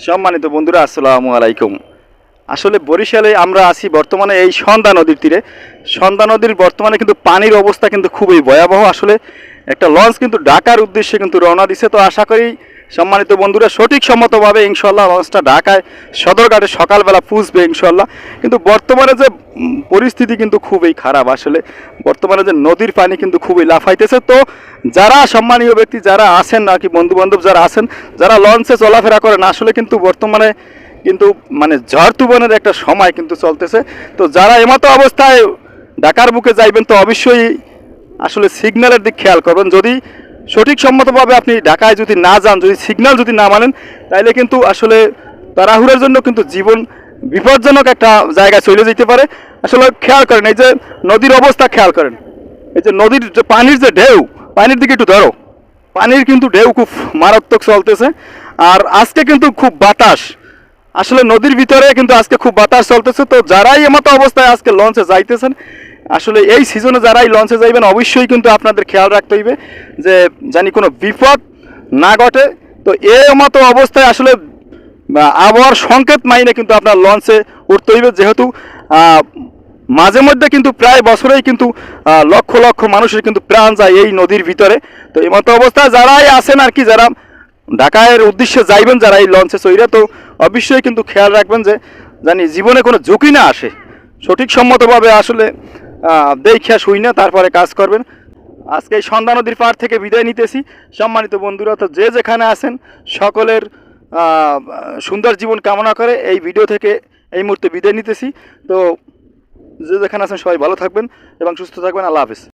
সম্মানিত বন্ধুরা, আসসালামু আলাইকুম। আসলে বরিশালে আমরা আছি বর্তমানে এই সন্ধ্যা নদীর তীরে। সন্ধ্যা নদীর বর্তমানে কিন্তু পানির অবস্থা কিন্তু খুবই ভয়াবহ। আসলে একটা লঞ্চ কিন্তু ডাকার উদ্দেশ্যে কিন্তু রওনা দিছে। তো আশা করি সম্মানিত বন্ধুরা, সঠিক সম্মতভাবে ইনশাল্লাহ লঞ্চটা ঢাকায় সদরঘাটে সকালবেলা পুষবে ইনশাল্লাহ কিন্তু বর্তমানে যে পরিস্থিতি কিন্তু খুবই খারাপ আসলে। বর্তমানে যে নদীর পানি কিন্তু খুবই লাফাইতেছে। তো যারা সম্মানীয় ব্যক্তি, যারা আছেন আর কি বন্ধু বান্ধব যারা আছেন, যারা লঞ্চে চলাফেরা করেন, আসলে কিন্তু বর্তমানে কিন্তু মানে ঝড় তুফানের একটা সময় কিন্তু চলতেছে। তো যারা এমতো অবস্থায় ঢাকার বুকে যাইবেন, তো অবশ্যই আসলে সিগন্যালের দিক খেয়াল করবেন। যদি সঠিক সম্মতভাবে আপনি ঢাকায় যদি না যান, যদি সিগন্যাল যদি না মানেন তাহলে কিন্তু আসলে তাড়াহুড়োর জন্য কিন্তু জীবন বিপজ্জনক একটা জায়গায় চলে যেতে পারে। আসলে খেয়াল করেন, এই যে নদীর অবস্থা খেয়াল করেন। এই যে নদীর যে পানির যে ঢেউ, পানির দিকে একটু ধরো। পানির কিন্তু ঢেউ খুব মারাত্মক চলতেছে। আর আজকে কিন্তু খুব বাতাস। আসলে নদীর ভিতরে কিন্তু আজকে খুব বাতাস চলতেছে। তো যারাই এমতো অবস্থায় আজকে লঞ্চে যাইতেছেন আসলে এই সিজনে যারাই লঞ্চে যাইবেন, অবশ্যই কিন্তু আপনাদের খেয়াল রাখতে হইবে যে জানি কোনো বিপদ না ঘটে। তো এই মতো অবস্থায় আসলে আবহাওয়ার সংকেত মাইনে কিন্তু আপনার লঞ্চে উঠতে হইবে। যেহেতু মাঝে মধ্যে কিন্তু প্রায় বছরেই কিন্তু লক্ষ লক্ষ মানুষের কিন্তু প্রাণ যায় এই নদীর ভিতরে। তো এই মতো অবস্থায় যারাই আছেন আর কি, যারা ঢাকায়ের উদ্দেশ্যে যাইবেন যারা এই লঞ্চে চইরা, তো অবশ্যই কিন্তু খেয়াল রাখবেন যে জানি জীবনে কোনো ঝুঁকি না আসে। সঠিক সম্মতভাবে আসলে দেখা শুই না তারপরে কাজ করবেন। আজকে এই সন্ধ্যা নদীর পার থেকে বিদায় নিতেছি। সম্মানিত বন্ধুরা, তো যে যেখানে আছেন, সকলের সুন্দর জীবন কামনা করে এই ভিডিও থেকে এই মুহূর্তে বিদায় নিতেছি। তো যে যেখানে আছেন, সবাই ভালো থাকবেন এবং সুস্থ থাকবেন। আল্লাহ হাফিজ।